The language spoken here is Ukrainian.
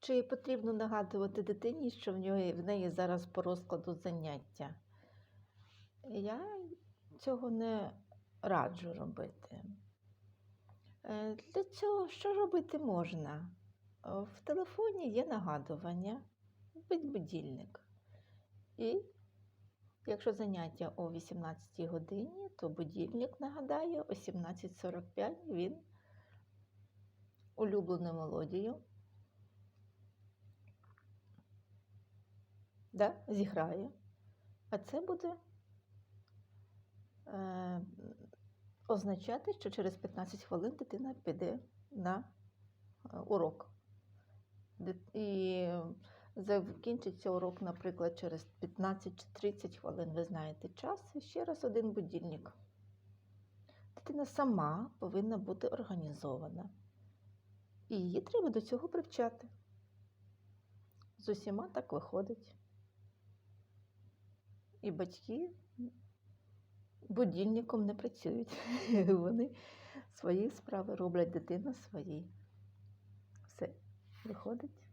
Чи потрібно нагадувати дитині, що в нього в неї зараз по розкладу заняття? Я цього не раджу робити. Е, Для цього що робити можна? Е, В телефоні є нагадування, будь будильник. І якщо заняття о 18 годині, то будильник нагадає о 17.45 він улюблену мелодію. Да, зіграє. А це буде е, означати, що через 15 хвилин дитина піде на е, урок. І закінчиться урок, наприклад, через 15 чи 30 хвилин, ви знаєте час, і ще раз один будильник. Дитина сама повинна бути організована. І її треба до цього привчати. З усіма так виходить. І батьки будільником не працюють. Вони свої справи роблять, дитина свої. Все, виходить.